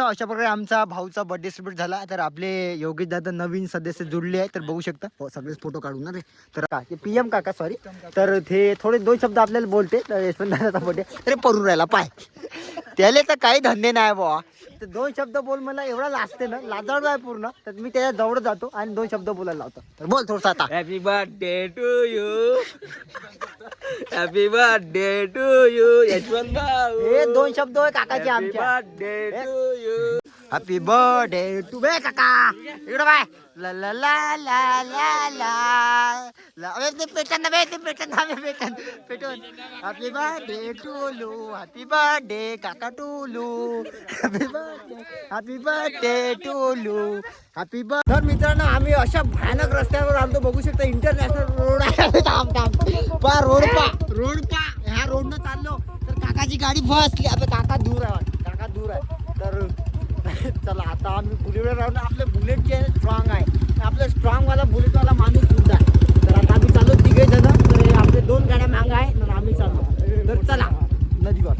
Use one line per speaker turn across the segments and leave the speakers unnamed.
अशा प्रकारे आमचा भाऊचा बर्थडे सेलिब्रेट झाला. तर आपले योगेश दादा नवीन सदस्य जुडले आहे तर बघू शकता. हो, सगळेच फोटो काढून ना रे तर का पी एम काका सॉरी तर ते थोडे दोन शब्द आपल्याला बोलते. तर यशवंत दादाचा बर्थडे अरे परून राहिला पाय. त्याला तर काही धंदे नाही बुवा. तर दोन शब्द बोल मला एवढा लाजते ना लाजाळू आहे पूर्ण. तर मी त्याच्याजवळ जातो आणि दोन शब्द बोलायला लावतो. तर बोल थोडसा आता.
Happy birthday to you happy birthday to you Yashwant भाऊ
हे दोन शब्द होय काकाचे आमच्या.
Birthday to you
happy birthday to बे काका इकडं बाय ला ला ला ला ला ला ते पेटन बे ते पेटन बे पेटन पेटून हॅपी बर्थडे टू लू हॅपी बर्थडे काका to Lu happy birthday happy birthday to Lu happy birthday तर मित्रांनो आम्ही अशा भयानक रस्त्यावर आलो बघू शकता इंटरनॅशनल रोड आहे. थांब थांब. पा रोड पा रोड पा ह्या रोडनं चाललो. तर काकाची गाडी बसली आता काका दूर आहे काका दूर आहे. तर चला आता आम्ही बुलेटवर राहून आपले बुलेट जे स्ट्रॉंग आहे. आपलं स्ट्रॉंग वाला बुलेटवाला माणूस सुद्धा आहे. तर आता आम्ही चाललो तिघे जण तर आपले दोन गाड्या माग आहे तर आम्ही चाललो. तर चला. नदीवर.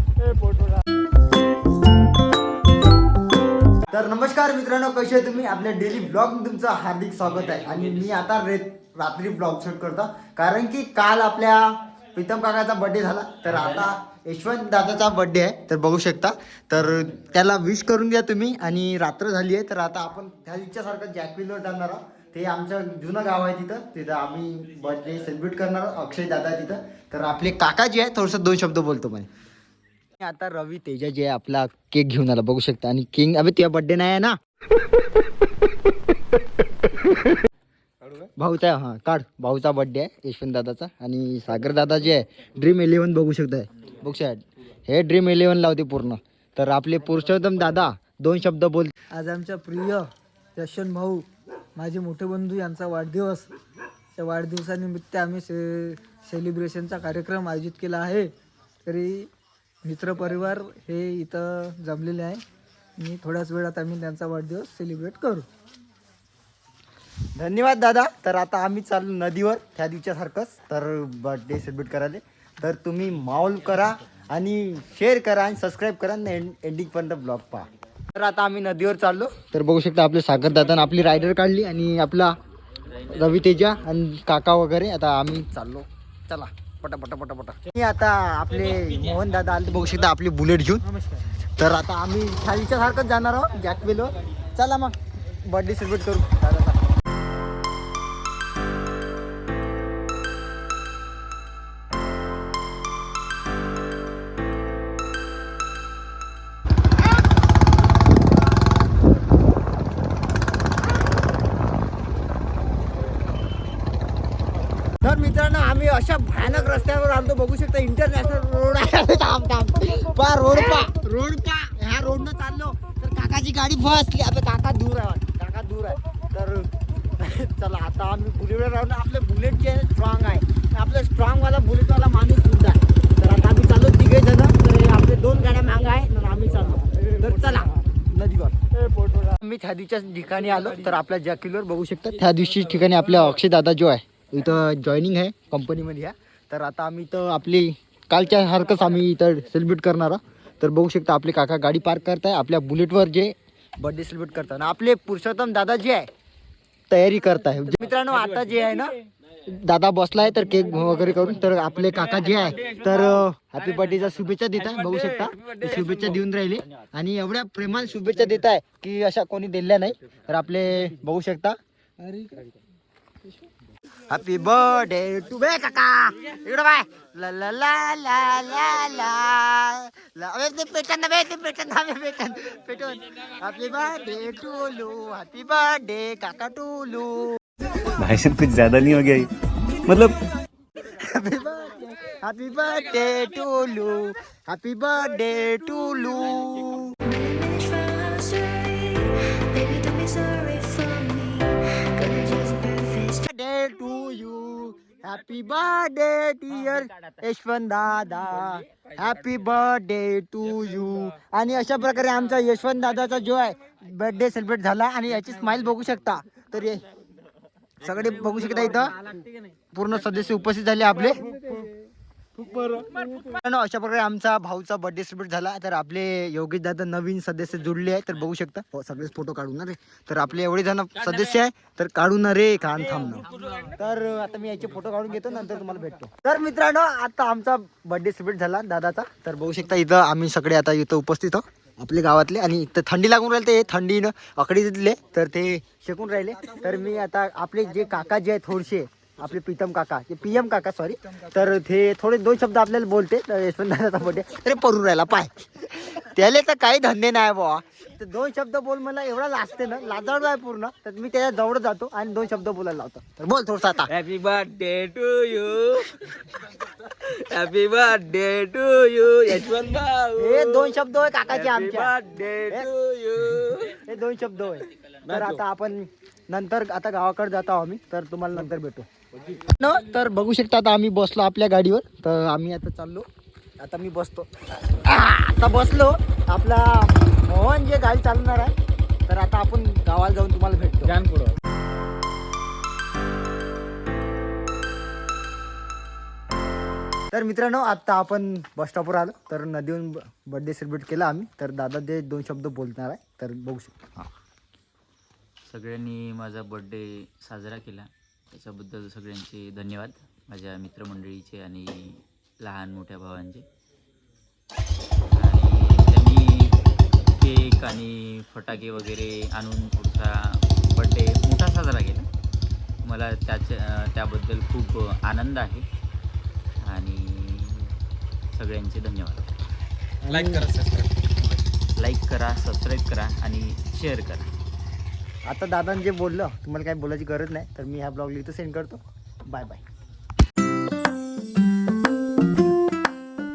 तर नमस्कार मित्रांनो कसे आहे तुम्ही? आपल्या डेली ब्लॉग तुमचं हार्दिक स्वागत आहे. आणि मी आता रे रात्री ब्लॉग शूट करतो. कारण की काल आपल्या प्रीतम काकाचा बर्थडे झाला. तर आता यशवंत दादाचा बर्थडे आहे तर बघू शकता. तर त्याला विश करून घ्या तुम्ही. आणि रात्र झाली आहे तर आता आपण त्या जॅकविलवर जाणार आहोत. ते आमचं जुनं गाव आहे तिथं. तिथं आम्ही बर्थडे सेलिब्रेट करणार आहोत. अक्षय दादा तिथं. तर आपले काका जे आहे थोडंसं दोन शब्द बोलतो म्हणे. आता रवी तेजा जे आहे आपला केक घेऊन आला. बघू शकता. आणि किंग अभि तुझा बर्थडे नाही आहे ना? भाऊचा आहे, हा. काढ. भाऊचा बर्थडे आहे यशवंत दादाचा. आणि सागर दादा जे आहे ड्रीम इलेव्हन बघू शकताय. बघू हे ड्रीम इलेव्हन लावते पूर्ण. तर आपले पुरुषोत्तम दादा दोन शब्द बोल.
आज आमच्या प्रिय यशन भाऊ माझे मोठे बंधू यांचा वाढदिवस. त्या वाढदिवसानिमित्त आम्ही से सेलिब्रेशनचा कार्यक्रम आयोजित केला आहे. तरी मित्रपरिवार हे इथं जमलेले आहे. आणि थोड्याच वेळात आम्ही त्यांचा वाढदिवस सेलिब्रेट करू.
धन्यवाद दादा. तर आता आम्ही चाललो नदीवर त्या दिवसासारखंच. तर बर्थडे सेलिब्रेट करायला. तर तुम्ही माऊल करा आणि शेअर करा आणि सबस्क्राईब करा आणि एंड एंडिंगपर्यंत ब्लॉग पहा. तर आता आम्ही नदीवर चाललो. तर बघू शकता आपले सागर दादा आपली रायडर काढली आणि आपला रवी तेजा आणि काका वगैरे. आता आम्ही चाललो. चला पटा पटा पटा पटा मी आता आपले मोहन दादा आले. बघू शकता आपली बुलेट घेऊन. तर आता आम्ही खालीच्या सारखंच जाणार आहोत जॅकवेलवर चला मग बर्थडे सेलिब्रेट करू. तर मित्रांनो आम्ही अशा भयानक रस्त्यावर आलतो. बघू शकता इंटरनॅशनल रोड आहे. थांब थांब पा रोड पा. रोड पा. ह्या रोडनं चाललो. तर काकाची गाडी बसली अबे काका दूर आहे. काका दूर आहे. तर चला आता आम्ही बुलेटवर राहून आपले बुलेट जे स्ट्रॉंग आहे आपलं स्ट्रॉंग वाला बुलेटवाला माणूस सुद्धा आहे. तर आता आम्ही चाललो तिघे जण. तर आपले दोन गाड्या माग आहे. तर आम्ही चाललो. तर चला नदीवर. आम्ही त्या ठिकाणी आलो. तर आपल्या जॅकिलवर बघू शकता त्या दिवशी ठिकाणी आपल्या अक्षय दादा जो आहे इथं जॉईनिंग आहे कंपनीमध्ये ह्या तर आता आम्ही इथं आपली कालच्या सारखंच आम्ही इथं सेलिब्रेट करणार आहोत. तर बघू शकता आपले काका गाडी पार्क करताय आपल्या बुलेटवर जे बर्थडे सेलिब्रेट करतात. आपले पुरुषोत्तम दादा जे आहे तयारी करताय. मित्रांनो आता जे आहे ना दादा बसलाय तर केक वगैरे करून तर आपले काका जे आहे तर हॅपी बर्थडेच्या शुभेच्छा देत आहे बघू शकता. शुभेच्छा देऊन राहिले. आणि एवढ्या प्रेमान शुभेच्छा देत आहे की अशा कोणी दिल्या नाही. तर आपले बघू शकता. हॅपी बर्थडे टू बे काका. इकडं बाय. ला ला ला ला ला ला. ला अबे ते पेटन ना बे ते पेटन ना बे पेटन. पेटून हॅपी बर्थडे टू लू हॅपी बर्थडे काका टू लू
भाई साहब कुछ ज्यादा नहीं हो गया? मतलब
happy birthday happy birthday to Lu happy birthday to लू हॅपी बर्थडे डिअर यशवंत दादा हॅपी बर्थडे टू यू आणि अशा प्रकारे आमचा यशवंत दादाचा जो आहे बर्थडे सेलिब्रेट झाला आणि याची स्माइल बघू शकता. तर हे सगळे बघू शकता इथं. पूर्ण सदस्य उपस्थित झाले आपले. मित्रांनो, अशा प्रकारे आमचा भाऊचा बर्थडे सेलिब्रेट झाला. तर आपले योगेश दादा नवीन सदस्य जुळले आहे तर बघू शकता. हो सगळेच फोटो काढून ना रे. तर आपले एवढे जण सदस्य आहे. तर काढू ना रे कान थांबणं तर आता मी याचे फोटो काढून घेतो नंतर तुम्हाला भेटतो. तर मित्रांनो आता आमचा बर्थडे सेलिब्रेट झाला दादाचा. तर बघू शकता इथं आम्ही सगळे आता इथं उपस्थित आहोत. आपले गावातले आणि इथं थंडी लागून राहिले ते थंडीनं अकडे दिले तर ते शेकून राहिले. तर मी आता आपले जे काका जे आहे थोडसे आपले प्रीतम काका ते पी एम काका सॉरी तर ते थोडे दोन शब्द आपल्याला बोलते तर यशवंत दादाचा बर्थडे अरे पडून राहिला पाय. त्याले तर काही धंदे नाही बुवा. तर दोन शब्द बोल मला एवढा लाजते ना लाजाळू आहे पूर्ण. तर मी त्याच्याजवळ जातो आणि दोन शब्द बोलायला लावतो. तर बोल थोडसा आता.
Happy birthday to you happy birthday to you Yashwant भाऊ
हे दोन शब्द होय काकाचे
हॅपी
आमच्या.
बर्थडे टू यू
हे दोन शब्द होय. तर आता आपण नंतर आता गावाकडे जातो आम्ही तर तुम्हाला नंतर भेटू. न तर बघू शकता आता आम्ही बसलो आपल्या गाडीवर. तर आम्ही आता चाललो. आता मी बसतो. आता बसलो. आपला मोहन जे गाडी चालवणार आहे तर आता आपण गावाला जाऊन तुम्हाला भेटतो. तर मित्रांनो आता आपण बस स्टॉपवर आलो. तर नदीहून बर्थडे सेलिब्रेट केला आम्ही. तर दादा ते दोन शब्द बोलणार आहे तर बघू शकतो. हां.
सगळ्यांनी माझा बड्डे साजरा केला. त्याच्याबद्दल सगळ्यांचे धन्यवाद माझ्या मित्रमंडळीचे आणि लहान मोठ्या भावांचे. आणि त्यांनी केक आणि फटाके वगैरे आणून पुढचा बड्डे मोठा साजरा केला. मला त्याच्या त्याबद्दल खूप आनंद आहे आणि सगळ्यांचे धन्यवाद. लाईक करा सबस्क्राईब करा आणि शेअर करा.
आता दादानं जे बोललं तुम्हाला काही बोलायची गरज नाही तर मी ह्या ब्लॉग इथं सेंड करतो. Bye bye.